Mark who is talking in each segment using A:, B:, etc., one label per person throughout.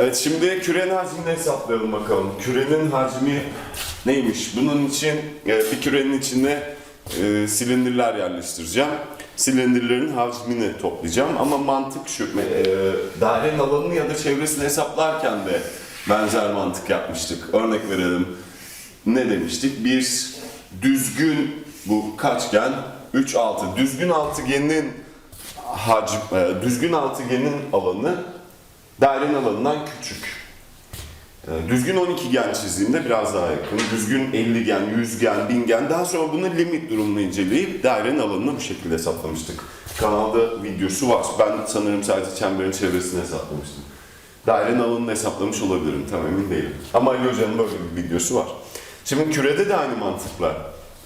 A: Evet şimdi kürenin hacmini hesaplayalım bakalım. Kürenin hacmi neymiş? Bunun için e, bir kürenin içine e, silindirler yerleştireceğim. Silindirlerin hacmini toplayacağım ama mantık şu, e, dairenin alanını ya da çevresini hesaplarken de benzer mantık yapmıştık. Örnek verelim. Ne demiştik? Bir düzgün bu kaçgen 3 6 düzgün altıgenin hacm e, düzgün altıgenin alanı dairenin alanından küçük. E, Düzgün 12 gen çizdiğimde biraz daha yakın. Düzgün 50 gen, 100 gen, 1000 gen. Daha sonra bunu limit durumunu inceleyip dairenin alanını bu şekilde hesaplamıştık. Kanalda videosu var. Ben sanırım sadece çemberin çevresini hesaplamıştım. Dairenin alanını hesaplamış olabilirim. Tam emin değilim. Ama Ali Hoca'nın böyle bir videosu var. Şimdi kürede de aynı mantıkla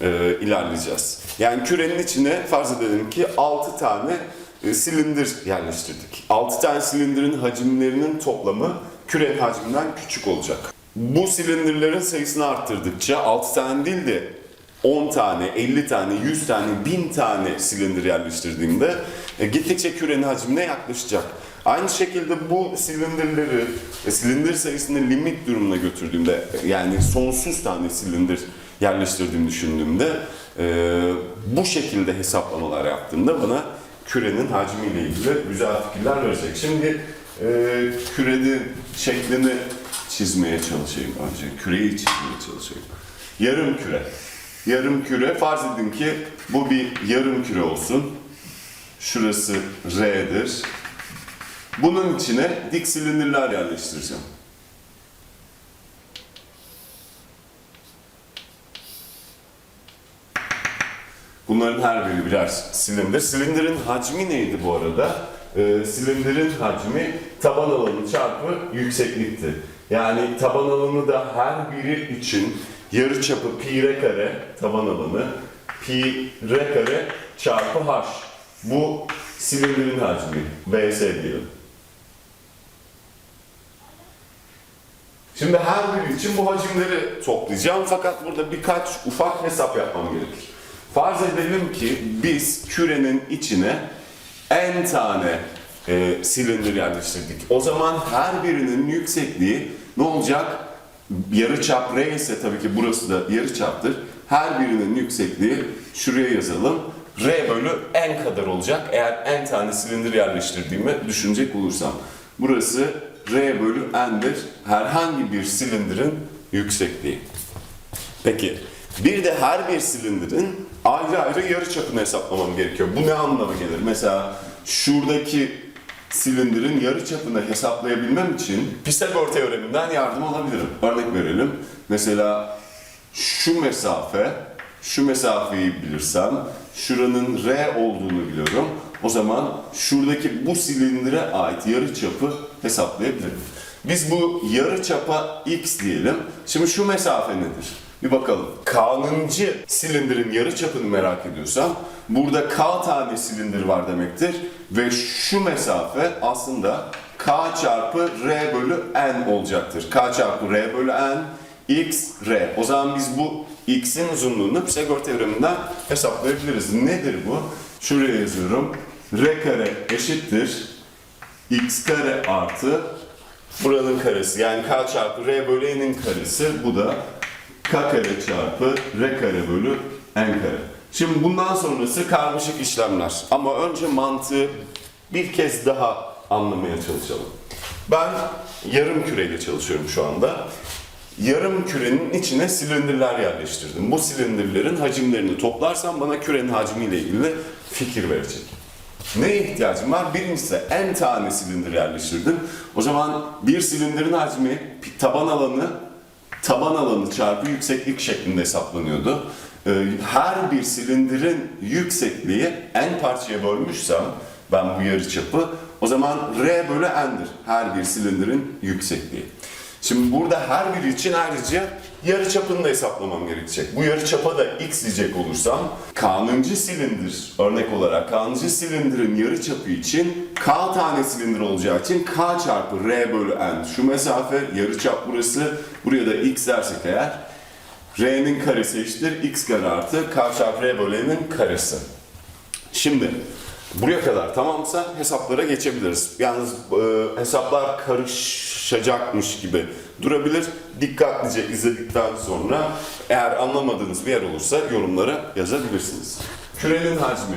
A: e, ilerleyeceğiz. Yani kürenin içine farz edelim ki 6 tane e, silindir yerleştirdik. 6 tane silindirin hacimlerinin toplamı kürenin hacminden küçük olacak. Bu silindirlerin sayısını arttırdıkça 6 tane değil de 10 tane, 50 tane, 100 tane, 1000 tane silindir yerleştirdiğimde e, gittikçe kürenin hacmine yaklaşacak. Aynı şekilde bu silindirleri, e, silindir sayısını limit durumuna götürdüğümde, yani sonsuz tane silindir yerleştirdiğimi düşündüğümde bu şekilde hesaplamalar yaptığımda bana kürenin hacmiyle ilgili güzel fikirler verecek. Şimdi e, kürenin şeklini çizmeye çalışayım önce. Küreyi çizmeye çalışayım. Yarım küre. Yarım küre farz edin ki bu bir yarım küre olsun. Şurası R'dir. Bunun içine dik silindirler yerleştireceğim. Bunların her biri birer silindir. Silindirin hacmi neydi bu arada? Ee, silindirin hacmi taban alanı çarpı yükseklikti. Yani taban alanı da her biri için yarı çapı pi r kare taban alanı pi r kare çarpı h. Bu silindirin hacmi. Vs diyelim. Şimdi her biri için bu hacimleri toplayacağım fakat burada birkaç ufak hesap yapmam gerekir. Farz edelim ki biz kürenin içine n tane e, silindir yerleştirdik. O zaman her birinin yüksekliği ne olacak? Yarıçap r ise tabii ki burası da yarıçaptır. Her birinin yüksekliği şuraya yazalım. R bölü n kadar olacak eğer n tane silindir yerleştirdiğimi düşünecek olursam. Burası R bölü n'dir herhangi bir silindirin yüksekliği. Peki bir de her bir silindirin ayrı ayrı yarı çapını hesaplamam gerekiyor. Bu ne anlama gelir? Mesela şuradaki silindirin yarı çapını hesaplayabilmem için Pisagor teoreminden yardım alabilirim. Örnek verelim. Mesela şu mesafe, şu mesafeyi bilirsem, şuranın R olduğunu biliyorum. O zaman şuradaki bu silindire ait yarı çapı hesaplayabilirim. Biz bu yarı çapa x diyelim. Şimdi şu mesafe nedir? Bir bakalım. K'nıncı silindirin yarı çapını merak ediyorsam burada K tane silindir var demektir. Ve şu mesafe aslında K çarpı R bölü N olacaktır. K çarpı R bölü N x, R. O zaman biz bu x'in uzunluğunu Pisagor teoreminden hesaplayabiliriz. Nedir bu? Şuraya yazıyorum. R kare eşittir x kare artı buranın karesi yani k çarpı r bölü n'in karesi bu da k kare çarpı r kare bölü n kare. Şimdi bundan sonrası karmaşık işlemler ama önce mantığı bir kez daha anlamaya çalışalım. Ben yarım küreyle çalışıyorum şu anda. Yarım kürenin içine silindirler yerleştirdim. Bu silindirlerin hacimlerini toplarsam bana kürenin hacmiyle ilgili fikir verecek. Neye ihtiyacım var? Birincisi n tane silindir yerleştirdim. O zaman bir silindirin hacmi taban alanı taban alanı çarpı yükseklik şeklinde hesaplanıyordu. Ee, Her bir silindirin yüksekliği n parçaya bölmüşsem ben bu yarıçapı o zaman r bölü n'dir. Her bir silindirin yüksekliği. Şimdi burada her biri için ayrıca yarı çapını da hesaplamam gerekecek. Bu yarı çapa da x diyecek olursam k'nıncı silindir örnek olarak k'nıncı silindirin yarı çapı için k tane silindir olacağı için k çarpı r bölü n. Şu mesafe yarı çap burası. Buraya da x dersek eğer r'nin karesi eşittir x kare artı k çarpı r bölü n'in karesi. Şimdi Buraya kadar tamamsa hesaplara geçebiliriz. Yalnız e, hesaplar karışacakmış gibi durabilir. Dikkatlice izledikten sonra eğer anlamadığınız bir yer olursa yorumlara yazabilirsiniz. Kürenin hacmi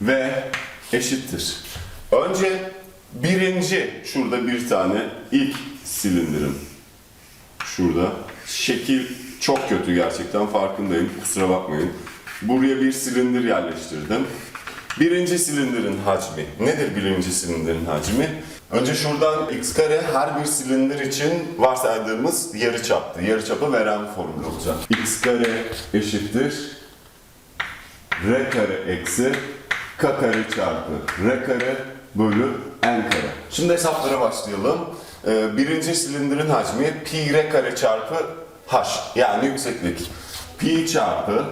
A: ve eşittir. Önce birinci, şurada bir tane ilk silindirim. Şurada. Şekil çok kötü gerçekten farkındayım. Kusura bakmayın. Buraya bir silindir yerleştirdim. Birinci silindirin hacmi. Nedir birinci silindirin hacmi? Önce şuradan x kare her bir silindir için varsaydığımız yarıçaptı. Yarıçapı veren formül olacak. x kare eşittir r kare eksi k kare çarpı r kare bölü n kare. Şimdi hesaplara başlayalım. Ee, birinci silindirin hacmi pi r kare çarpı h yani yükseklik. Pi çarpı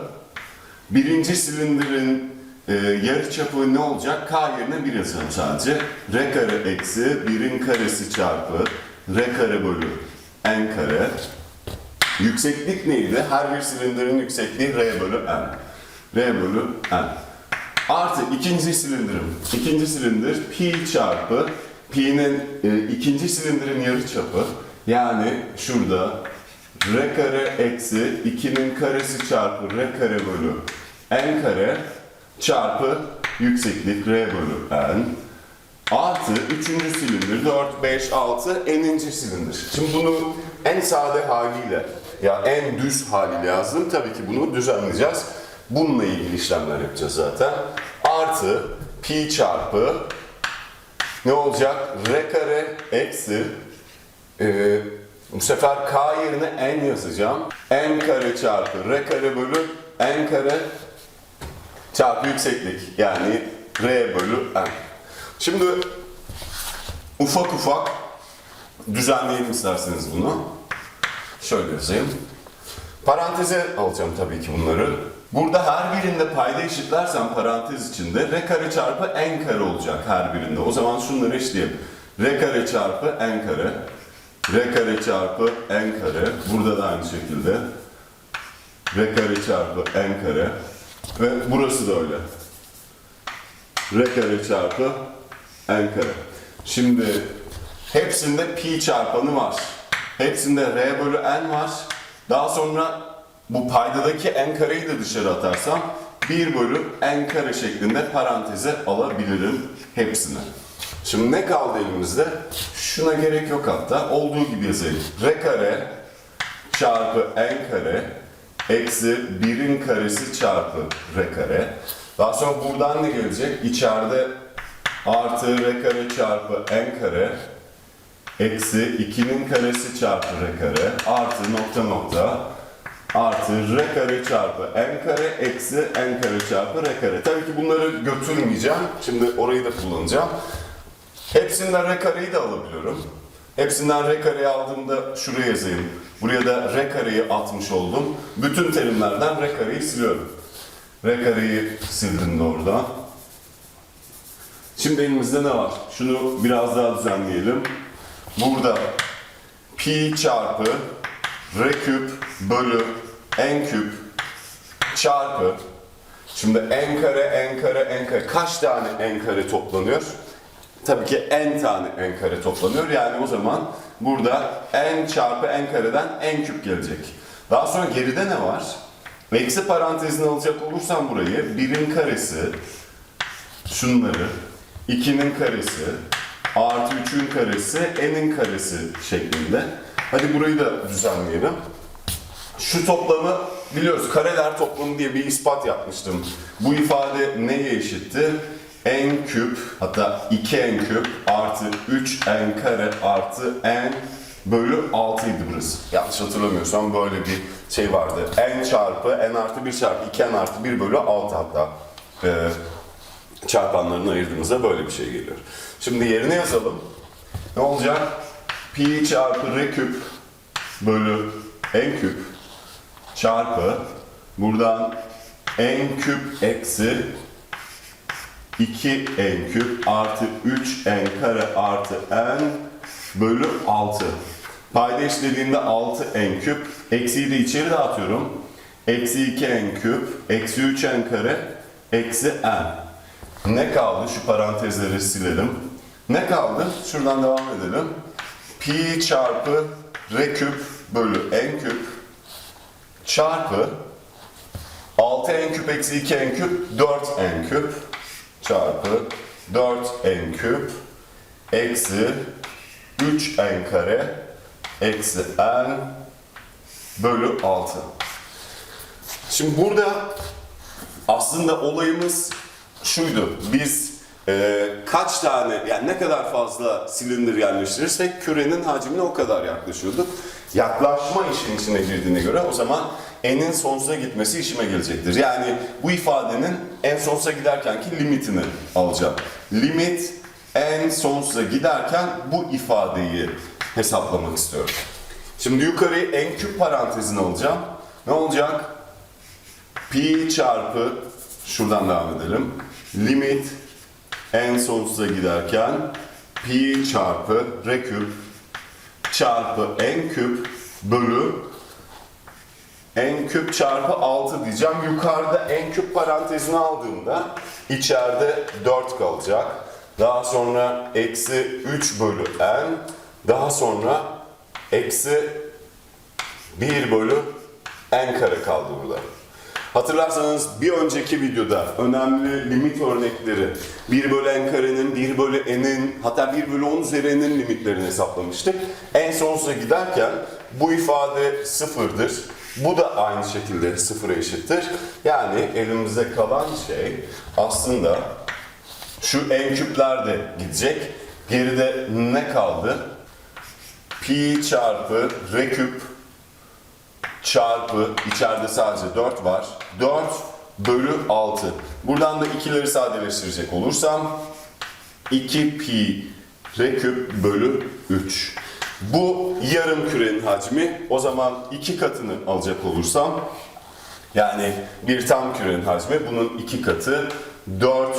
A: birinci silindirin e, yarıçapı ne olacak? K yerine 1 yazalım sadece. R kare eksi 1'in karesi çarpı r kare bölü n kare. Yükseklik neydi? Her bir silindirin yüksekliği R bölü N. R bölü N. Artı ikinci silindirim. İkinci silindir pi çarpı pi'nin e, ikinci silindirin yarıçapı. Yani şurada R kare eksi 2'nin karesi çarpı R kare bölü N kare çarpı yükseklik R bölü N. Artı üçüncü silindir 4, 5, 6 eninci silindir. Şimdi bunu en sade haliyle ya en düz haliyle yazdım. Tabii ki bunu düzenleyeceğiz. Bununla ilgili işlemler yapacağız zaten. Artı pi çarpı ne olacak? R kare eksi e, bu sefer k yerine n yazacağım. n kare çarpı r kare bölü n kare çarpı yükseklik. Yani r bölü n. Şimdi ufak ufak düzenleyelim isterseniz bunu. Şöyle yazayım. Paranteze alacağım tabii ki bunları. Burada her birinde payda eşitlersem parantez içinde r kare çarpı n kare olacak her birinde. O zaman şunları eşitleyelim. r kare çarpı n kare. r kare çarpı n kare. Burada da aynı şekilde. r kare çarpı n kare. Ve burası da öyle r kare çarpı n kare. Şimdi hepsinde pi çarpanı var. Hepsinde r bölü n var. Daha sonra bu paydadaki n kareyi de dışarı atarsam 1 bölü n kare şeklinde paranteze alabilirim hepsini. Şimdi ne kaldı elimizde? Şuna gerek yok hatta. Olduğu gibi yazayım. r kare çarpı n kare eksi 1'in karesi çarpı r kare. Daha sonra buradan ne gelecek? İçeride artı r kare çarpı n kare eksi 2'nin karesi çarpı r kare artı nokta nokta artı r kare çarpı n kare eksi n kare çarpı r kare. Tabii ki bunları götürmeyeceğim. Şimdi orayı da kullanacağım. Hepsinden r kareyi de alabiliyorum. Hepsinden r kareyi aldığımda şuraya yazayım. Buraya da r kareyi atmış oldum. Bütün terimlerden r kareyi siliyorum. R kareyi sildim doğrudan. Şimdi elimizde ne var? Şunu biraz daha düzenleyelim. Burada pi çarpı r küp bölü n küp çarpı Şimdi n kare, n kare, n kare. Kaç tane n kare toplanıyor? Tabii ki n tane n kare toplanıyor. Yani o zaman burada n çarpı n kareden n küp gelecek. Daha sonra geride ne var? Eksi parantezine alacak olursam burayı 1'in karesi, şunları, 2'nin karesi, artı 3'ün karesi, n'in karesi şeklinde. Hadi burayı da düzenleyelim. Şu toplamı biliyoruz. Kareler toplamı diye bir ispat yapmıştım. Bu ifade neye eşitti? N küp hatta 2n küp artı 3n kare artı n bölü 6 idi burası. Yanlış hatırlamıyorsam böyle bir şey vardı. n çarpı n artı 1 çarpı 2n artı 1 bölü 6 hatta. Ee, çarpanlarını ayırdığımızda böyle bir şey geliyor. Şimdi yerine yazalım. Ne olacak? Pi çarpı r küp bölü n küp çarpı buradan n küp eksi 2n küp artı 3n kare artı n bölü 6. Payda eşlediğinde 6n küp. Eksiyi de içeri dağıtıyorum. Eksi 2n küp. Eksi 3n kare. Eksi n. Ne kaldı? Şu parantezleri silelim. Ne kaldı? Şuradan devam edelim. Pi çarpı r küp bölü n küp çarpı 6n küp eksi 2n küp 4n küp çarpı 4n küp eksi 3n kare eksi n bölü 6. Şimdi burada aslında olayımız şuydu. Biz e, kaç tane, yani ne kadar fazla silindir yerleştirirsek kürenin hacmine o kadar yaklaşıyorduk. Yaklaşma işin içine girdiğine göre o zaman n'in sonsuza gitmesi işime gelecektir. Yani bu ifadenin en sonsuza giderkenki limitini alacağım. Limit n sonsuza giderken bu ifadeyi hesaplamak istiyorum. Şimdi yukarıyı n küp parantezine alacağım. Ne olacak? pi çarpı şuradan devam edelim. Limit n sonsuza giderken pi çarpı r küp çarpı n küp bölü n küp çarpı 6 diyeceğim. Yukarıda n küp parantezini aldığımda içeride 4 kalacak. Daha sonra eksi 3 bölü n. Daha sonra eksi 1 bölü n kare kaldı burada. Hatırlarsanız bir önceki videoda önemli limit örnekleri 1 bölü n karenin, 1 bölü n'in hatta 1 bölü 10 üzeri n'in limitlerini hesaplamıştık. En sonsuza giderken bu ifade sıfırdır. Bu da aynı şekilde sıfıra eşittir. Yani elimizde kalan şey aslında şu n küpler de gidecek. Geride ne kaldı? Pi çarpı r küp çarpı içeride sadece 4 var. 4 bölü 6. Buradan da ikileri sadeleştirecek olursam 2 pi r küp bölü 3. Bu yarım kürenin hacmi. O zaman iki katını alacak olursam yani bir tam kürenin hacmi bunun iki katı 4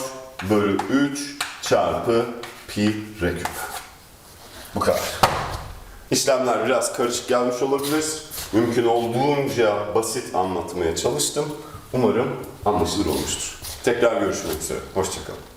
A: bölü 3 çarpı pi r küp. Bu kadar. İşlemler biraz karışık gelmiş olabilir. Mümkün olduğunca basit anlatmaya çalıştım. Umarım anlaşılır olmuştur. Tekrar görüşmek üzere. Hoşçakalın.